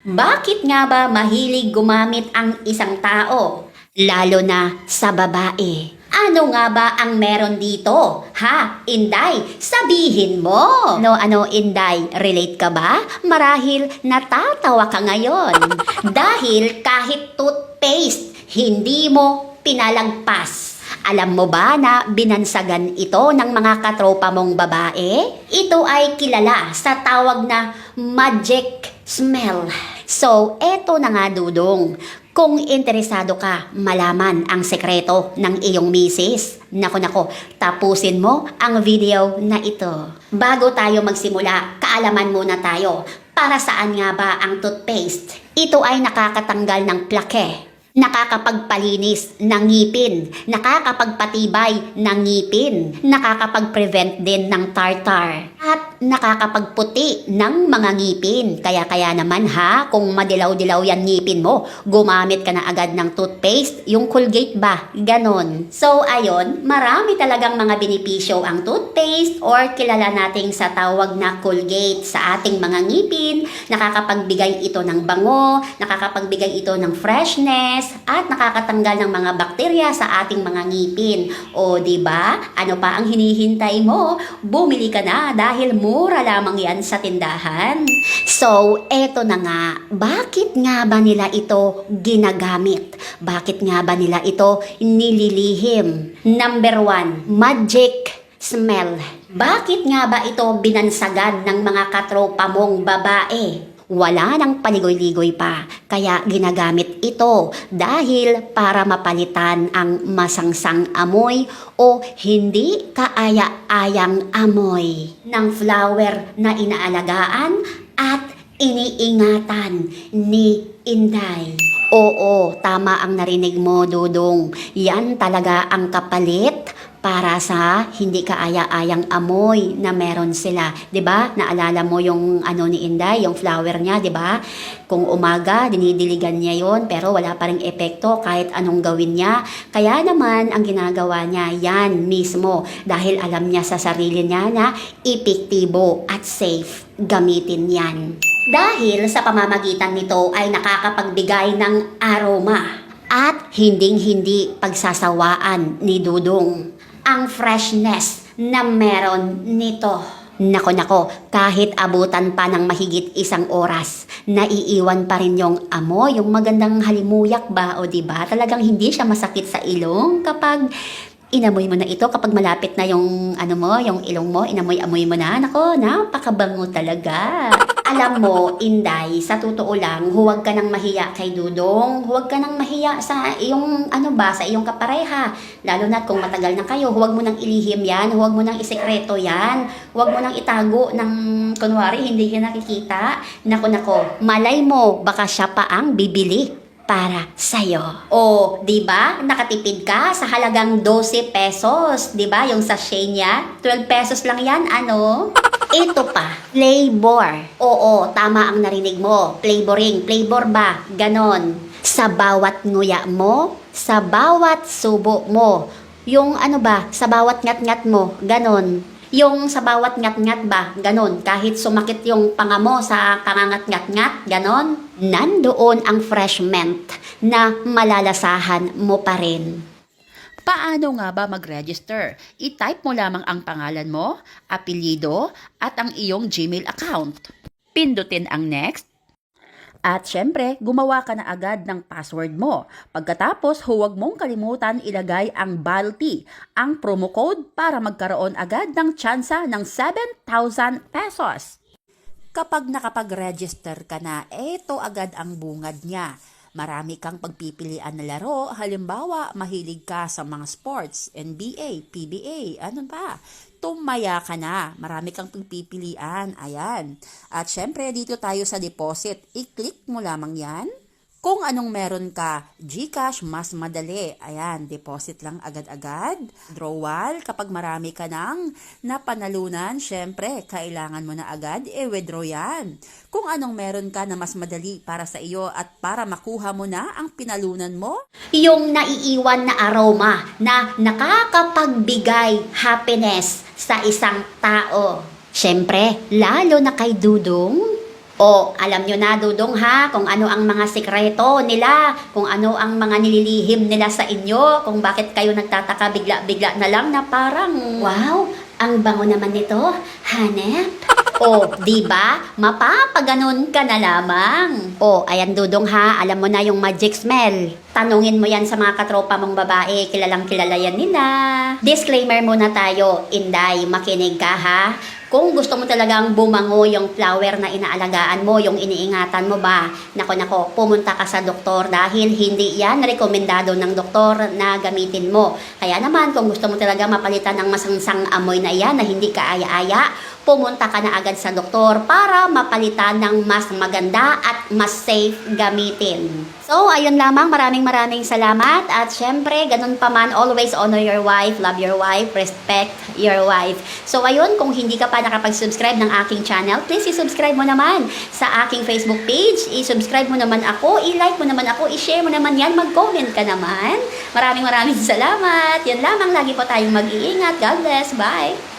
Bakit nga ba mahilig gumamit ang isang tao? Lalo na sa babae. Ano nga ba ang meron dito? Ha, Inday, sabihin mo. No, ano, Inday, relate ka ba? Marahil natatawa ka ngayon. Dahil kahit toothpaste, hindi mo pinalagpas. Alam mo ba na binansagan ito ng mga katropa mong babae? Ito ay kilala sa tawag na magic smell. So, eto na nga dudong. Kung interesado ka malaman ang sekreto ng iyong misis, nako nako, tapusin mo ang video na ito. Bago tayo magsimula, kaalaman muna tayo para saan nga ba ang toothpaste? Ito ay nakakatanggal ng plake, nakakapagpalinis ng ngipin, nakakapagpatibay ng ngipin, nakakapag-prevent din ng tartar, at nakakapagputi ng mga ngipin. Kaya kaya naman ha, kung madilaw-dilaw yan ngipin mo, gumamit ka na agad ng toothpaste, yung Colgate ba, ganon. So ayon, marami talagang mga benepisyo ang toothpaste or kilala nating sa tawag na Colgate sa ating mga ngipin, nakakapagbigay ito ng bango, nakakapagbigay ito ng freshness, at nakakatanggal ng mga bakterya sa ating mga ngipin. O ba? Ano pa ang hinihintay mo? Bumili ka na dahil mura lamang yan sa tindahan. So, eto na nga. Bakit nga ba nila ito ginagamit? Bakit nga ba nila ito nililihim? Number one, magic smell. Bakit nga ba ito binansagan ng mga katropa mong babae? Wala nang paligoy-ligoy pa, kaya ginagamit ito dahil para mapalitan ang masangsang amoy o hindi kaaya-ayang amoy ng flower na inaalagaan at iniingatan ni Inday. Oo, tama ang narinig mo, Dudong. Yan talaga ang kapalit para sa hindi kaaya-ayang amoy na meron sila. 'Di ba? Naalala mo yung ano ni Inday, yung flower niya, 'di ba? Kung umaga, dinidiligan niya 'yon, pero wala pa ring epekto kahit anong gawin niya. Kaya naman ang ginagawa niya, yan mismo dahil alam niya sa sarili niya na epektibo at safe gamitin 'yan. Dahil sa pamamagitan nito ay nakakapagbigay ng aroma at hinding-hindi pagsasawaan ni Dudong ang freshness na meron nito. Nako nako, kahit abutan pa ng mahigit isang oras, naiiwan pa rin yung amoy, yung magandang halimuyak ba o di ba? Talagang hindi siya masakit sa ilong kapag inamoy mo na ito kapag malapit na yung ano mo, yung ilong mo, inamoy-amoy mo na. Nako, napakabango talaga. Alam mo, Inday, sa totoo lang, huwag ka nang mahiya kay Dudong. Huwag ka nang mahiya sa iyong, ano ba, sa iyong kapareha. Lalo na kung matagal na kayo, huwag mo nang ilihim yan, huwag mo nang isekreto yan, huwag mo nang itago ng, kunwari, hindi ka nakikita. Nako, nako, malay mo, baka siya pa ang bibili para sa'yo. O, di ba? Nakatipid ka sa halagang 12 pesos. Di ba? Yung sachet niya. 12 pesos lang yan, ano? Ito pa, flavor. Oo, tama ang narinig mo. Flavoring. Flavor ba? Ganon. Sa bawat nguya mo, sa bawat subo mo. Yung ano ba, sa bawat ngat-ngat mo. Ganon. Yung sa bawat ngat-ngat ba, ganon. Kahit sumakit yung panga mo sa kangangat-ngat-ngat, ganon. Nandoon ang fresh mint na malalasahan mo pa rin. Paano nga ba mag-register? I-type mo lamang ang pangalan mo, apelyido, at ang iyong Gmail account. Pindutin ang next. At syempre, gumawa ka na agad ng password mo. Pagkatapos, huwag mong kalimutan ilagay ang BALTI, ang promo code para magkaroon agad ng tsansa ng 7,000 pesos. Kapag nakapag-register ka na, eto agad ang bungad niya. Marami kang pagpipilian na laro, halimbawa mahilig ka sa mga sports, NBA, PBA, ano ba? Tumaya ka na, marami kang pagpipilian, ayan. At syempre dito tayo sa deposit, i-click mo lamang yan. Kung anong meron ka, Gcash, mas madali. Ayan, deposit lang agad-agad. Drawal, kapag marami ka nang napanalunan, syempre, kailangan mo na agad, i-withdraw yan. Kung anong meron ka na mas madali para sa iyo at para makuha mo na ang pinalunan mo, Yung naiiwan na aroma na nakakapagbigay happiness sa isang tao. Siyempre, lalo na kay Dudong. O, alam nyo na, Dudong ha, kung ano ang mga sikreto nila, kung ano ang mga nililihim nila sa inyo, kung bakit kayo nagtataka bigla-bigla na lang na parang, wow, ang bango naman nito, hanep. O, di ba? Mapapaganon ka na lamang. O, ayan Dudong ha, alam mo na yung magic smell. Tanungin mo yan sa mga katropa mong babae, kilalang kilala yan nila. Disclaimer muna tayo, Inday, makinig ka ha. Kung gusto mo talagang bumango yung flower na inaalagaan mo, yung iniingatan mo ba, nako nako, pumunta ka sa doktor dahil hindi yan rekomendado ng doktor na gamitin mo. Kaya naman, kung gusto mo talaga mapalitan ng masangsang amoy na yan na hindi ka aya-aya, pumunta ka na agad sa doktor para mapalitan ng mas maganda at mas safe gamitin. So, ayun lamang. Maraming maraming salamat. At syempre, ganun pa man, always honor your wife, love your wife, respect your wife. So, ayun, kung hindi ka pa nakapag-subscribe ng aking channel, please i-subscribe mo naman sa aking Facebook page. I-subscribe mo naman ako, i-like mo naman ako, i-share mo naman yan, mag-comment ka naman. Maraming maraming salamat. Yan lamang. Lagi po tayong mag-iingat. God bless. Bye.